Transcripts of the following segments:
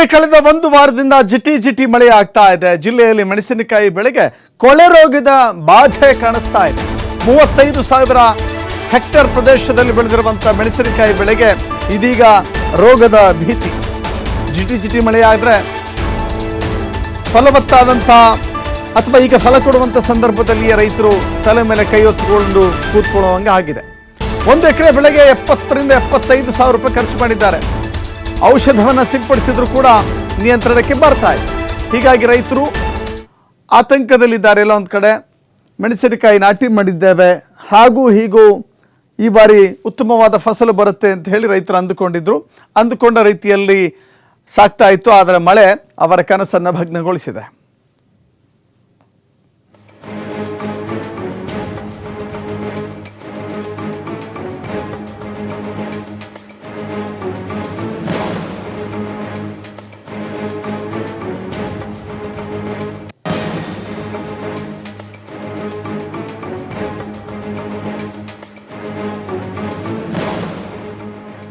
ಜಿಲ್ಲೆಯಲ್ಲಿ ಕಳೆದ ಒಂದು ವಾರದಿಂದ ಜಿಟಿ ಜಿಟಿ ಮಳೆ ಆಗ್ತಾ ಇದೆ. ಜಿಲ್ಲೆಯಲ್ಲಿ ಮೆಣಸಿನಕಾಯಿ ಬೆಳೆಗೆ ಕೊಳೆ ರೋಗದ ಬಾಧೆ ಕಾಣಿಸ್ತಾ ಇದೆ. ಮೂವತ್ತೈದು ಸಾವಿರ ಹೆಕ್ಟೇರ್ ಪ್ರದೇಶದಲ್ಲಿ ಬೆಳೆದಿರುವಂತಹ ಮೆಣಸಿನಕಾಯಿ ಬೆಳೆಗೆ ಇದೀಗ ರೋಗದ ಭೀತಿ. ಜಿಟಿ ಜಿಟಿ ಮಳೆ ಆದರೆ ಫಲವತ್ತಾದಂಥ ಅಥವಾ ಈಗ ಫಲ ಕೊಡುವಂಥ ಸಂದರ್ಭದಲ್ಲಿ ರೈತರು ತಲೆ ಮೇಲೆ ಕೈ ಹೊತ್ತುಕೊಂಡು ಕೂತ್ಕೊಳ್ಳುವಂಗೆ ಆಗಿದೆ. ಒಂದು ಎಕರೆ ಬೆಳೆಗೆ ಎಪ್ಪತ್ತರಿಂದ ಎಪ್ಪತ್ತೈದು ಸಾವಿರ ರೂಪಾಯಿ ಖರ್ಚು ಮಾಡಿದ್ದಾರೆ. ಔಷಧವನ್ನು ಸಿಂಪಡಿಸಿದ್ರು ಕೂಡ ನಿಯಂತ್ರಣಕ್ಕೆ ಬರ್ತಾ ಇದೆ ಹೀಗಾಗಿ ರೈತರು ಆತಂಕದಲ್ಲಿದ್ದಾರೆ ಎಲ್ಲ ಒಂದು ಕಡೆ. ಮೆಣಸಿನಕಾಯಿ ನಾಟಿ ಮಾಡಿದ್ದೇವೆ. ಹಾಗೂ ಹೀಗೂ ಈ ಬಾರಿ ಉತ್ತಮವಾದ ಫಸಲು ಬರುತ್ತೆ ಅಂತ ಹೇಳಿ ರೈತರು ಅಂದುಕೊಂಡಿದ್ರು. ಅಂದುಕೊಂಡ ರೀತಿಯಲ್ಲಿ ಸಾಕ್ತಾ ಇತ್ತು, ಆದರೆ ಮಳೆ ಅವರ ಕನಸನ್ನು ಭಗ್ನಗೊಳಿಸಿದೆ.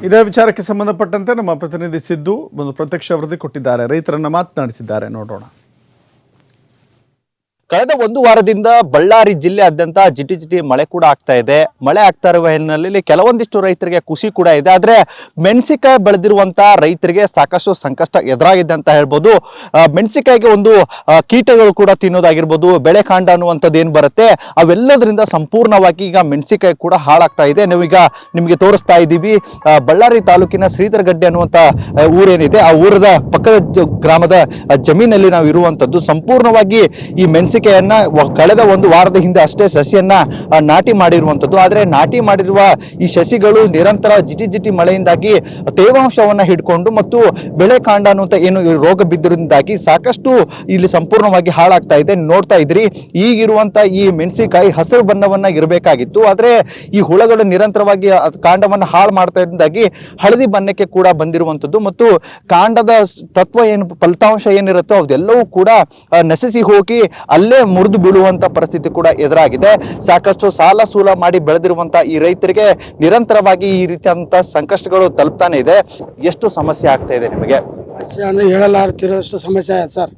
ಇದೇ ವಿಚಾರಕ್ಕೆ ಸಂಬಂಧಪಟ್ಟಂತೆ ನಮ್ಮ ಪ್ರತಿನಿಧಿ ಸಿದ್ದು ಒಂದು ಪ್ರತ್ಯಕ್ಷ ವರದಿ ಕೊಟ್ಟಿದ್ದಾರೆ. ರೈತರನ್ನ ಮಾತನಾಡಿಸಿದ್ದಾರೆ. ನೋಡೋಣ. ಕಳೆದ ಒಂದು ವಾರದಿಂದ ಬಳ್ಳಾರಿ ಜಿಲ್ಲೆಯಾದ್ಯಂತ ಜಿಟಿ ಜಿಟಿ ಮಳೆ ಕೂಡ ಆಗ್ತಾ ಇದೆ. ಮಳೆ ಆಗ್ತಾ ಇರುವ ಹಿನ್ನೆಲೆಯಲ್ಲಿ ಕೆಲವೊಂದಿಷ್ಟು ರೈತರಿಗೆ ಖುಷಿ ಕೂಡ ಇದೆ. ಆದ್ರೆ ಮೆಣಸಿಕಾಯಿ ಬೆಳೆದಿರುವಂತ ರೈತರಿಗೆ ಸಾಕಷ್ಟು ಸಂಕಷ್ಟ ಎದುರಾಗಿದೆ ಅಂತ ಹೇಳ್ಬೋದು. ಮೆಣಸಿಕಾಯಿಗೆ ಒಂದು ಕೀಟಗಳು ಕೂಡ ತಿನ್ನೋದಾಗಿರ್ಬೋದು, ಬೆಳೆ ಕಾಂಡ ಅನ್ನುವಂಥದ್ದು ಏನು ಬರುತ್ತೆ, ಅವೆಲ್ಲದರಿಂದ ಸಂಪೂರ್ಣವಾಗಿ ಈಗ ಮೆಣಸಿಕಾಯಿ ಕೂಡ ಹಾಳಾಗ್ತಾ ಇದೆ. ನಾವೀಗ ನಿಮಗೆ ತೋರಿಸ್ತಾ ಇದ್ದೀವಿ ಬಳ್ಳಾರಿ ತಾಲೂಕಿನ ಶ್ರೀಧರಗಡ್ಡೆ ಅನ್ನುವಂಥ ಊರೇನಿದೆ. ಆ ಊರದ ಪಕ್ಕದ ಗ್ರಾಮದ ಜಮೀನಲ್ಲಿ ನಾವು ಇರುವಂಥದ್ದು ಸಂಪೂರ್ಣವಾಗಿ ಈ ಮೆಣಸಿಕೆಯನ್ನ ವ- ಕಳೆದ ಒಂದು ವಾರದ ಹಿಂದೆ ಅಷ್ಟೇ ಸಸಿಯನ್ನ ನಾಟಿ ಮಾಡಿರುವಂತದ್ದು ಆದ್ರೆ ನಾಟಿ ಮಾಡಿರುವ ಈ ಸಸಿಗಳು ನಿರಂತರ ಜಿಟಿ ಜಿಟಿ ಮಳೆಯಿಂದಾಗಿ ತೇವಾಂಶವನ್ನ ಹಿಡ್ಕೊಂಡು ಮತ್ತು ಬೆಳೆ ಕಾಂಡ ಅನ್ನುವಂತ ಏನು ರೋಗ ಬಿದ್ದರಿಂದಾಗಿ ಸಾಕಷ್ಟು ಇಲ್ಲಿ ಸಂಪೂರ್ಣವಾಗಿ ಹಾಳಾಗ್ತಾ ಇದೆ. ನೋಡ್ತಾ ಇದ್ರಿ ಈಗಿರುವಂತ ಈ ಮೆಣಸಿನಕಾಯಿ ಹಸಿರು ಬಣ್ಣವನ್ನ ಇರಬೇಕಾಗಿತ್ತು. ಆದ್ರೆ ಈ ಹುಳಗಳು ನಿರಂತರವಾಗಿ ಕಾಂಡವನ್ನ ಹಾಳು ಮಾಡ್ತಾ ಇದ್ದಾಗಿ ಹಳದಿ ಬಣ್ಣಕ್ಕೆ ಕೂಡ ಬಂದಿರುವಂತದ್ದು ಮತ್ತು ಕಾಂಡದ ತತ್ವ ಏನು, ಫಲಿತಾಂಶ ಏನಿರುತ್ತೋ ಅದೆಲ್ಲವೂ ಕೂಡ ನಶಿಸಿ ಹೋಗಿ ಅಲ್ಲೇ ಮುರಿದು ಬೀಳುವಂತ ಪರಿಸ್ಥಿತಿ ಕೂಡ ಎದುರಾಗಿದೆ. ಸಾಕಷ್ಟು ಸಾಲ ಸೂಲ ಮಾಡಿ ಬೆಳೆದಿರುವಂತ ಈ ರೈತರಿಗೆ ನಿರಂತರವಾಗಿ ಈ ರೀತಿಯಂತ ಸಂಕಷ್ಟಗಳು ತಲುಪ್ತಾನೆ ಇದೆ. ಎಷ್ಟು ಸಮಸ್ಯೆ ಆಗ್ತಾ ಇದೆ ನಿಮಗೆ? ಅಂದರೆ ಸಮಸ್ಯೆ ಆಯ್ತು ಸರ್.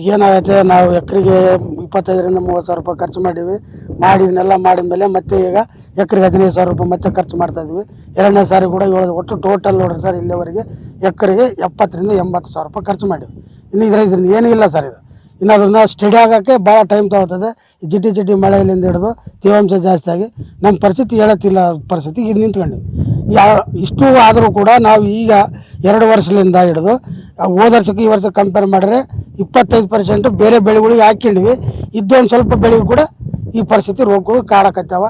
ಈಗೇನಾಗುತ್ತೆ ನಾವು ಎಕರೆಗೆ ಇಪ್ಪತ್ತೈದರಿಂದ ಮೂವತ್ತು ಸಾವಿರ ರೂಪಾಯಿ ಖರ್ಚು ಮಾಡೀವಿ ಮಾಡಿದ್ನೆಲ್ಲ ಮಾಡಿದ್ಮೇಲೆ ಮತ್ತೆ ಈಗ ಎಕರೆಗೆ ಹದಿನೈದು ಸಾವಿರ ರೂಪಾಯಿ ಮತ್ತೆ ಖರ್ಚು ಮಾಡ್ತಾ ಇದ್ವಿ. ಎರಡನೇ ಸಾರಿ ಕೂಡ ಏಳು ಒಟ್ಟು ಟೋಟಲ್ ನೋಡ್ರಿ ಸರ್, ಇಲ್ಲಿವರೆಗೆ ಎಕರೆಗೆ ಎಪ್ಪತ್ತರಿಂದ ಎಂಬತ್ತು ಸಾವಿರ ರೂಪಾಯಿ ಖರ್ಚು ಮಾಡಿವಿ ಇನ್ನು ಇದರ ಇದ್ರಿಂದ ಏನೂ ಇಲ್ಲ ಸರ್ ಇದು. ಇನ್ನು ಸ್ಟಡಿ ಆಗೋಕ್ಕೆ ಭಾಳ ಟೈಮ್ ತೊಗೊಳ್ತದೆ. ಜಿಟಿ ಜಿಟಿ ಮಳೆಯಲ್ಲಿಂದ ಹಿಡಿದು ತೇವಾಂಶ ಜಾಸ್ತಿ ಆಗಿ ನಮ್ಮ ಪರಿಸ್ಥಿತಿ ಹೇಳತ್ತಿಲ್ಲ ಪರಿಸ್ಥಿತಿ ಇದು ನಿಂತ್ಕೊಂಡಿವಿ ಯಾ, ಇಷ್ಟು ಆದರೂ ಕೂಡ ನಾವು ಈಗ ಎರಡು ವರ್ಷದಿಂದ ಹಿಡಿದು ಹೋದ ವರ್ಷಕ್ಕೆ ಈ ವರ್ಷ ಕಂಪೇರ್ ಮಾಡಿದ್ರೆ ಇಪ್ಪತ್ತೈದು ಪರ್ಸೆಂಟ್ ಬೇರೆ ಬೆಳೆಗಳಿಗೆ ಹಾಕ್ಕೊಂಡಿವಿ. ಇದ್ದೊಂದು ಸ್ವಲ್ಪ ಬೆಳೆಗೂ ಕೂಡ ಈ ಪರಿಸ್ಥಿತಿ ರೋಗಗಳು ಕಾಡಕತ್ತಾವ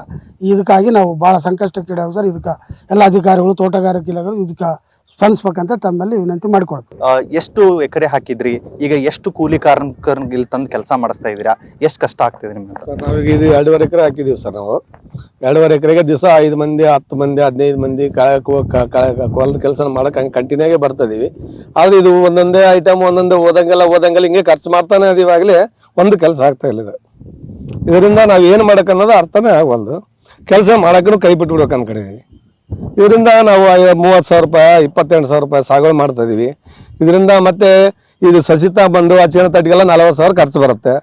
ಇದಕ್ಕಾಗಿ ನಾವು ಭಾಳ ಸಂಕಷ್ಟಕ್ಕೀಡಾಗ ಸರ್, ಇದಕ್ಕೆ ಎಲ್ಲ ಅಧಿಕಾರಿಗಳು, ತೋಟಗಾರಿಕೆ ಇಲಾಖೆ ಇದಕ್ಕೆ ಸ್ಪಂದಿಸ್ಬೇಕಂತ ತಮ್ಮಲ್ಲಿ ವಿನಂತಿ ಮಾಡಿಕೊಡ್ತೀವಿ ಆ, ಎಷ್ಟು ಎಕರೆ ಹಾಕಿದ್ರಿ? ಈಗ ಎಷ್ಟು ಕೂಲಿ ಕಾರ್ಮಿಕರಿಗೆ ಇಲ್ಲಿ ತಂದು ಕೆಲಸ ಮಾಡಿಸ್ತಾ ಇದ್ದೀರಾ? ಎಷ್ಟು ಕಷ್ಟ ಆಗ್ತಿದೆ ನಿಮ್ಗೆ? ಸರ್ ನಾವೀಗ ಇದು ಎರಡೂವರೆ ಎಕರೆ ಹಾಕಿದೀವಿ ಸರ್ ನಾವು. ಎರಡೂವರೆ ಎಕರೆಗೆ ದಿವಸ ಐದು ಮಂದಿ ಹತ್ತು ಮಂದಿ ಹದಿನೈದು ಮಂದಿ ಹೊಲದ ಕೆಲಸ ಮಾಡಕ್ಕೆ ಹಂಗೆ ಕಂಟಿನ್ಯೂ ಆಗಿ ಬರ್ತಿದೀವಿ ಆದ್ರೆ ಇದು ಒಂದೊಂದೇ ಐಟಮ್ ಒಂದೊಂದೇ ಓದಂಗೆಲ್ಲ ಓದಂಗೆಲ್ಲ ಹಿಂಗೆ ಖರ್ಚು ಮಾಡ್ತಾನೆ ಅದೀವಾಗಲೇ ಒಂದು ಕೆಲಸ ಆಗ್ತಾ ಇಲ್ಲ ಇದು. ಇದರಿಂದ ನಾವು ಏನು ಮಾಡಕ್ ಅನ್ನೋದು ಅರ್ಥನೇ ಆಗವಲ್ದು. ಕೆಲಸ ಮಾಡೋಕ್ಕೂ ಕೈ ಬಿಟ್ಬಿಡ್ಬೇಕು ಅನ್ಕೊಂಡಿದೀವಿ. ಇದರಿಂದ ನಾವು ಮೂವತ್ತು ಸಾವಿರ ರೂಪಾಯಿ, ಇಪ್ಪತ್ತೆಂಟು ಸಾವಿರ ರೂಪಾಯಿ ಸಾಗುವಳಿ ಮಾಡ್ತಾ ಇದೀವಿ. ಇದರಿಂದ ಮತ್ತೆ ಇದು ಸಸಿತ ಬಂದು ಆ ಚೀನ ತಟ್ಟಿಗೆಲ್ಲ ನಲವತ್ತು ಸಾವಿರ ಖರ್ಚು ಬರುತ್ತೆ.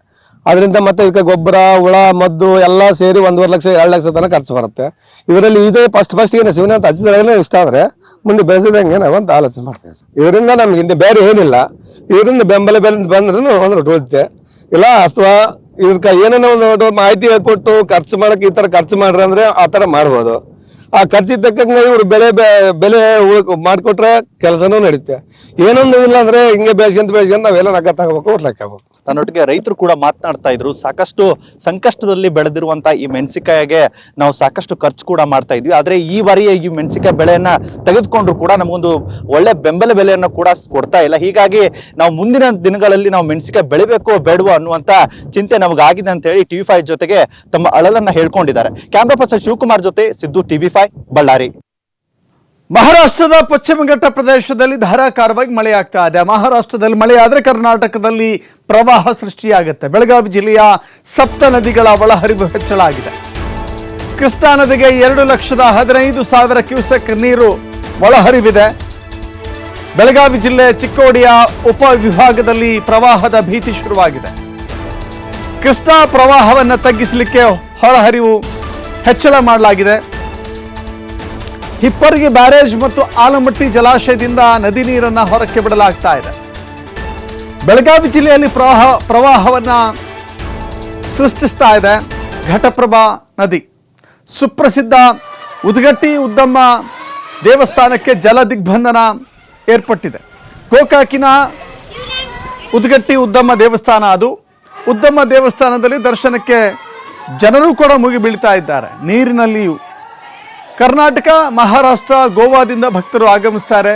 ಅದರಿಂದ ಮತ್ತೆ ಇದಕ್ಕೆ ಗೊಬ್ಬರ, ಹುಳ, ಮದ್ದು ಎಲ್ಲ ಸೇರಿ ಒಂದೂವರೆ ಲಕ್ಷ, ಎರಡು ಲಕ್ಷ ತನಕ ಖರ್ಚು ಬರುತ್ತೆ. ಇದರಲ್ಲಿ ಇದೇ ಫಸ್ಟ್ ಫಸ್ಟ್ಗೆ ಶಿವನ ಅಂತ ಹಚ್ಚಿದ್ರೆ ಇಷ್ಟ ಆದರೆ ಮುಂದೆ ಬೆಳೆಸಿದಂಗೆ ನಾವು ಅಂತ ಆಲೋಚನೆ ಮಾಡ್ತೀವಿ. ಇದರಿಂದ ನಮ್ಗೆ ಹಿಂದೆ ಬೇರೆ ಏನಿಲ್ಲ. ಇದರಿಂದ ಬೆಂಬಲ ಬೆಲೆ ಬಂದ್ರೂ ಒಂದು ಹೋಗುತ್ತೆ ಇಲ್ಲ, ಅಥವಾ ಇದಕ್ಕೆ ಏನೇನೋ ಒಂದು ಮಾಹಿತಿ ಕೊಟ್ಟು ಖರ್ಚು ಮಾಡಕ್ಕೆ ಈ ಥರ ಖರ್ಚು ಮಾಡ್ರಿ ಅಂದರೆ ಆ ಥರ ಮಾಡ್ಬೋದು. ಆ ಖರ್ಚಿಗೆ ತಕ್ಕಂಗೆ ಇವ್ರು ಬೆಳೆ ಬೆಲೆ ಮಾಡಿಕೊಟ್ರೆ ಕೆಲಸನೂ ನಡೀತೆ. ಏನೊಂದು ಇಲ್ಲ ಅಂದ್ರೆ ಹಿಂಗೆ ಬೆಳೆಸ್ಕೊಂತ ಬೆಳೆಸ್ಕೊಂತ ನಾವೆಲ್ಲ ರೊಕ್ಕ ತಗೋಬೇಕು ಆಗ್ಬೇಕು ನನ್ನೊಟ್ಟಿಗೆ ರೈತರು ಕೂಡ ಮಾತನಾಡ್ತಾ ಇದ್ರು. ಸಾಕಷ್ಟು ಸಂಕಷ್ಟದಲ್ಲಿ ಬೆಳೆದಿರುವಂತ ಈ ಮೆಣಸಿಕಾಯಿಗೆ ನಾವು ಸಾಕಷ್ಟು ಖರ್ಚು ಕೂಡ ಮಾಡ್ತಾ ಇದ್ವಿ. ಆದ್ರೆ ಈ ಬಾರಿ ಈ ಮೆಣಸಿಕಾಯಿ ಬೆಳೆಯನ್ನ ತೆಗೆದುಕೊಂಡ್ರು ಕೂಡ ನಮಗೊಂದು ಒಳ್ಳೆ ಬೆಂಬಲ ಬೆಲೆಯನ್ನು ಕೂಡ ಕೊಡ್ತಾ ಇಲ್ಲ. ಹೀಗಾಗಿ ನಾವು ಮುಂದಿನ ದಿನಗಳಲ್ಲಿ ನಾವು ಮೆಣಸಿಕಾಯಿ ಬೆಳಿಬೇಕೋ ಬೇಡವೋ ಅನ್ನುವಂತ ಚಿಂತೆ ನಮಗಾಗಿದೆ ಅಂತ ಹೇಳಿ ಟಿವಿ ಜೊತೆಗೆ ತಮ್ಮ ಅಳಲನ್ನ ಹೇಳ್ಕೊಂಡಿದ್ದಾರೆ. ಕ್ಯಾಮ್ರಾ ಪರ್ಸನ್ ಶಿವಕುಮಾರ್ ಜೊತೆ ಸಿದ್ದು ಟಿವಿ ಬಳ್ಳಾರಿ. ಮಹಾರಾಷ್ಟ್ರದ ಪಶ್ಚಿಮ ಘಟ್ಟ ಪ್ರದೇಶದಲ್ಲಿ ಧಾರಾಕಾರವಾಗಿ ಮಳೆಯಾಗ್ತಾ ಇದೆ. ಮಹಾರಾಷ್ಟ್ರದಲ್ಲಿ ಮಳೆಯಾದರೆ ಕರ್ನಾಟಕದಲ್ಲಿ ಪ್ರವಾಹ ಸೃಷ್ಟಿಯಾಗುತ್ತೆ. ಬೆಳಗಾವಿ ಜಿಲ್ಲೆಯ ಸಪ್ತ ನದಿಗಳ ಒಳಹರಿವು ಹೆಚ್ಚಳ ಆಗಿದೆ ಕೃಷ್ಣಾ ನದಿಗೆ ಎರಡು ಲಕ್ಷದ ಹದಿನೈದು ಸಾವಿರ ಕ್ಯೂಸೆಕ್ ನೀರು ಒಳಹರಿವಿದೆ. ಬೆಳಗಾವಿ ಜಿಲ್ಲೆ ಚಿಕ್ಕೋಡಿಯ ಉಪವಿಭಾಗದಲ್ಲಿ ಪ್ರವಾಹದ ಭೀತಿ ಶುರುವಾಗಿದೆ. ಕೃಷ್ಣಾ ಪ್ರವಾಹವನ್ನು ತಗ್ಗಿಸಲಿಕ್ಕೆ ಹೊರಹರಿವು ಹೆಚ್ಚಳ ಮಾಡಲಾಗಿದೆ. ಹಿಪ್ಪರಗಿ ಬ್ಯಾರೇಜ್ ಮತ್ತು ಆಲಮಟ್ಟಿ ಜಲಾಶಯದಿಂದ ನದಿ ನೀರನ್ನು ಹೊರಕ್ಕೆ ಬಿಡಲಾಗ್ತಾ ಇದೆ. ಬೆಳಗಾವಿ ಜಿಲ್ಲೆಯಲ್ಲಿ ಪ್ರವಾಹ, ಪ್ರವಾಹವನ್ನು ಸೃಷ್ಟಿಸ್ತಾ ಇದೆ ಘಟಪ್ರಭಾ ನದಿ. ಸುಪ್ರಸಿದ್ಧ ಉದ್ಗಟ್ಟಿ ಉದ್ದಮ್ಮ ದೇವಸ್ಥಾನಕ್ಕೆ ಜಲ ದಿಗ್ಬಂಧನ ಏರ್ಪಟ್ಟಿದೆ. ಗೋಕಾಕಿನ ಉದ್ಗಟ್ಟಿ ಉದ್ದಮ್ಮ ದೇವಸ್ಥಾನ ಅದು. ಉದ್ದಮ್ಮ ದೇವಸ್ಥಾನದಲ್ಲಿ ದರ್ಶನಕ್ಕೆ ಜನರು ಕೂಡ ಮುಗಿ ಬೀಳ್ತಾ ಇದ್ದಾರೆ. ನೀರಿನಲ್ಲಿಯೂ ಕರ್ನಾಟಕ, ಮಹಾರಾಷ್ಟ್ರ, ಗೋವಾದಿಂದ ಭಕ್ತರು ಆಗಮಿಸ್ತಾರೆ.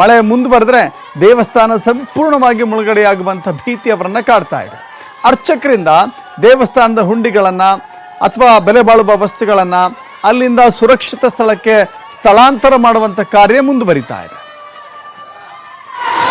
ಮಳೆ ಮುಂದುವರೆದ್ರೆ ದೇವಸ್ಥಾನ ಸಂಪೂರ್ಣವಾಗಿ ಮುಳುಗಡೆಯಾಗುವಂಥ ಭೀತಿ ಅವರನ್ನು ಕಾಡ್ತಾ ಇದೆ. ಅರ್ಚಕರಿಂದ ದೇವಸ್ಥಾನದ ಹುಂಡಿಗಳನ್ನು ಅಥವಾ ಬೆಲೆ ಬಾಳುವ ವಸ್ತುಗಳನ್ನು ಅಲ್ಲಿಂದ ಸುರಕ್ಷಿತ ಸ್ಥಳಕ್ಕೆ ಸ್ಥಳಾಂತರ ಮಾಡುವಂಥ ಕಾರ್ಯ ಮುಂದುವರಿತಾ ಇದೆ.